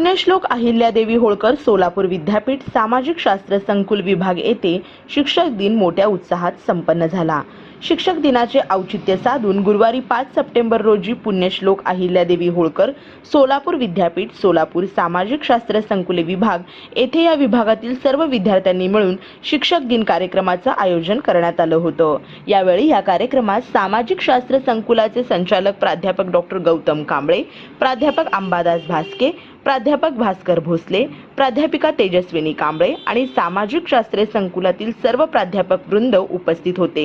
पुण्यश्लोक अहिल्यादेवी होळकर सोलापूर विद्यापीठ सामाजिक शास्त्र संकुल विभाग येथे शिक्षक दिन मोठ्या उत्साहात संपन्न झाला. शिक्षक दिनाचे औचित्य साधून गुरुवारी पाच सप्टेंबर रोजी पुण्यश्लोक अहिल्यादेवी होळकर सोलापूर विद्यापीठ सोलापूर सामाजिक शास्त्र संकुले विभाग येथे या विभागातील सर्व विद्यार्थ्यांनी मिळून शिक्षक दिन कार्यक्रमाचं आयोजन करण्यात आलं होतं. यावेळी या कार्यक्रमात सामाजिक शास्त्र संकुलाचे संचालक प्राध्यापक डॉक्टर गौतम कांबळे प्राध्यापक अंबादास भास्के प्राध्यापक भास्कर भोसले प्राध्यापिका तेजस्विनी कांबळे आणि सामाजिक शास्त्रे संकुलातील सर्व प्राध्यापक वृंद उपस्थित होते.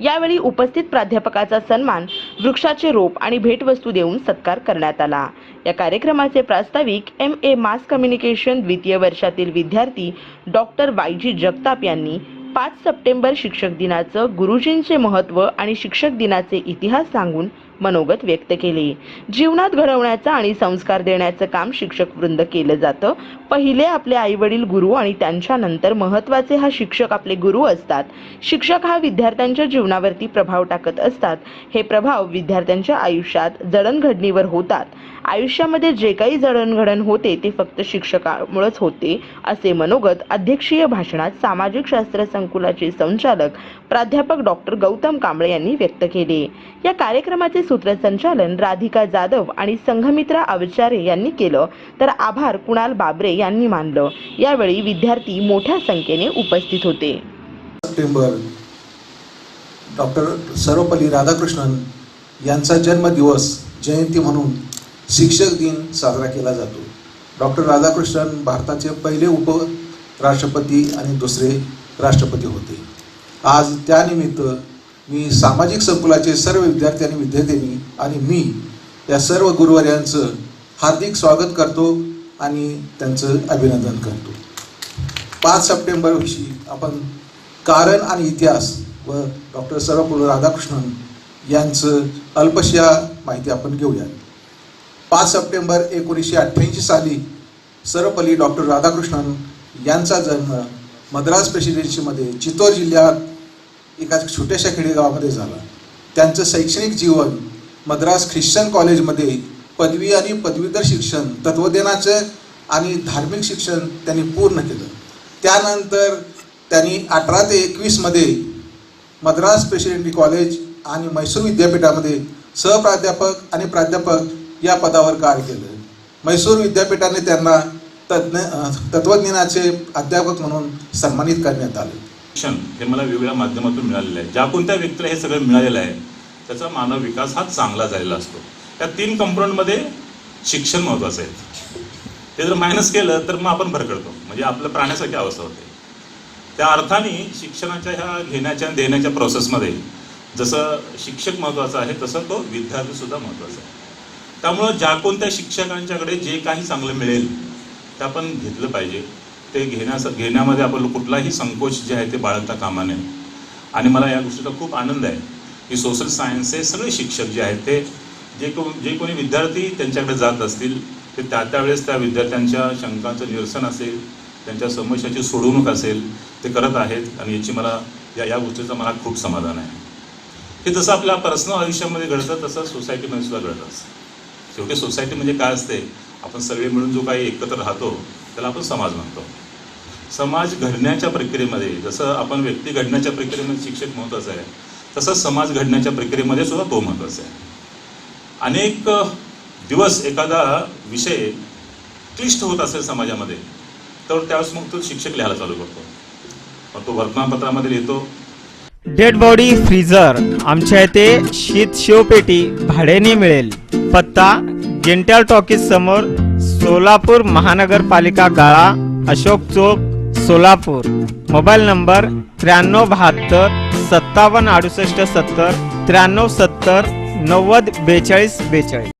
यावेळी उपस्थित प्राध्यापकाचा सन्मान वृक्षाचे रोप आणि भेटवस्तू देऊन सत्कार करण्यात आला. या कार्यक्रमाचे प्रास्ताविक एम ए मास कम्युनिकेशन द्वितीय वर्षातील विद्यार्थी डॉक्टर वायजी जगताप यांनी पाच सप्टेंबर शिक्षक दिनाचं गुरुजींचे महत्त्व आणि शिक्षक दिनाचे इतिहास सांगून मनोगत व्यक्त केले. जीवनात घडवण्याचं आणि संस्कार देण्याचं काम शिक्षक वृंद केलं जातं. पहिले आपले आई वडील गुरु आणि त्यांच्यानंतर महत्त्वाचे हा शिक्षक आपले गुरु असतात. शिक्षक हा विद्यार्थ्यांच्या जीवनावरती प्रभाव टाकत असतात. हे प्रभाव विद्यार्थ्यांच्या आयुष्यात जडणघडणीवर होतात. आयुष्यामध्ये जे काही जडणघडण होते ते फक्त शिक्षकामुळेच होते असे मनोगत अध्यक्षीय भाषणात सामाजिक शास्त्र संकुलाचे संचालक प्राध्यापक डॉक्टर गौतम कांबळे यांनी व्यक्त केले. या कार्यक्रमाचे सूत्रसंचालन राधिका जाधव आणि संघमित्रा अवचारे यांनी केलं. तर आभार कुणाल बाबरे यांनी मानलं. यावेळी विद्यार्थी मोठ्या संख्येने उपस्थित होते. सप्टेंबर. डॉक्टर सर्वपल्ली राधाकृष्णन यांचा जन्मदिवस जयंती म्हणून शिक्षक दिन साजरा केला जातो. डॉक्टर राधाकृष्णन भारताचे पहिले उपराष्ट्रपती आणि दुसरे राष्ट्रपती होते. आज त्यानिमित्त मी सामाजिक संकुलाचे सर्व विद्यार्थी आणि विद्यार्थिनी आणि मी या सर्व गुरुवर्यांचं हार्दिक स्वागत करतो आणि त्यांचं अभिनंदन करतो. पाच सप्टेंबरविषयी आपण कारण आणि इतिहास व डॉक्टर सर्वपल्ली राधाकृष्णन यांचं अल्पशा माहिती आपण घेऊया पाच सप्टेंबर एकोणीसशे अठ्ठ्याऐंशी साली सर्वपल्ली डॉक्टर राधाकृष्णन यांचा जन्म मद्रास प्रेसिडेन्सीमध्ये चित्तोर जिल्ह्यात एका छोट्याशा खेडेगावामध्ये झाला. त्यांचं शैक्षणिक जीवन मद्रास ख्रिश्चन कॉलेजमध्ये पदवी आणि पदवीधर शिक्षण तत्त्वज्ञानाचं आणि धार्मिक शिक्षण त्यांनी पूर्ण केलं. त्यानंतर त्यांनी अठरा ते एकवीसमध्ये मद्रास प्रेसिडेंटी कॉलेज आणि मैसूर विद्यापीठामध्ये सहप्राध्यापक आणि प्राध्यापक या पदावर कार्य केलं. मैसूर विद्यापीठाने त्यांना तज्ज्ञ तत्त्वज्ञानाचे अध्यापक म्हणून सन्मानित करण्यात आले. शिक्षण हे मला वेगवेगळ्या माध्यमातून मिळालेलं आहे. ज्या कोणत्या व्यक्तीला हे सगळं मिळालेलं आहे त्याचा मानव विकास हा चांगला झालेला असतो. या तीन कंपोनंटमध्ये शिक्षण महत्त्वाचं आहे. ते जर मायनस केलं तर मग आपण भरकडतो म्हणजे आपलं प्राण्यासारखी अवस्था होते. त्या अर्थाने शिक्षणाच्या ह्या घेण्याच्या आणि देण्याच्या प्रोसेसमध्ये जसं शिक्षक महत्त्वाचा आहे तसं तो विद्यार्थीसुद्धा महत्त्वाचा आहे. त्यामुळं ज्या कोणत्या शिक्षकांच्याकडे जे काही चांगलं मिळेल ते आपण घेतलं पाहिजे. ते घेण्यास घेण्यामध्ये आपण कुठलाही संकोच जे आहे ते बाळगता कामा नये. आणि मला या गोष्टीचा खूप आनंद आहे. की सोशल सायन्सचे सगळे शिक्षक जे आहेत ते जे को जे कोणी विद्यार्थी त्यांच्याकडे जात असतील ते त्या त्यावेळेस त्या विद्यार्थ्यांच्या शंकांचं निरसन असेल त्यांच्या समस्याची सोडवणूक असेल ते करत आहेत आणि याची मला या या गोष्टीचं मला खूप समाधान आहे. हे जसं आपल्या पर्सनल आयुष्यामध्ये घडतं तसं सोसायटीमध्ये सुद्धा घडतं. असतं शेवटी सोसायटी म्हणजे काय असते? आपण सगळे मिळून जो काही एकत्र राहतो त्याला आपण समाज म्हणतो. समाज घडण्याच्या प्रक्रियेमध्ये जसं आपण व्यक्ती घडण्याच्या प्रक्रियेमध्ये शिक्षक महत्त्वाचं आहे तसं समाज घडण्याच्या प्रक्रियेमध्ये सुद्धा तो महत्त्वाचा आहे. अनेक दिवस एखादा विषय क्लिष्ट होत असेल समाजामध्ये तर त्यावेळेस मग तो शिक्षक लिहायला चालू करतो. मग तो वर्तमानपत्रामध्ये लिहितो. डेड बॉडी फ्रीजर आमच्या इथे शीत शिवपेटी भाड्याने मिळेल. पत्ता गेंट्याल टॉकीज समोर सोलापूर महानगरपालिका गाळा अशोक चौक सोलापूर. मोबाईल नंबर त्र्याण्णव बहात्तर सत्तावन्न अडुसष्ट सत्तर त्र्याण्णव सत्तर नव्वद बेचाळीस बेचाळीस.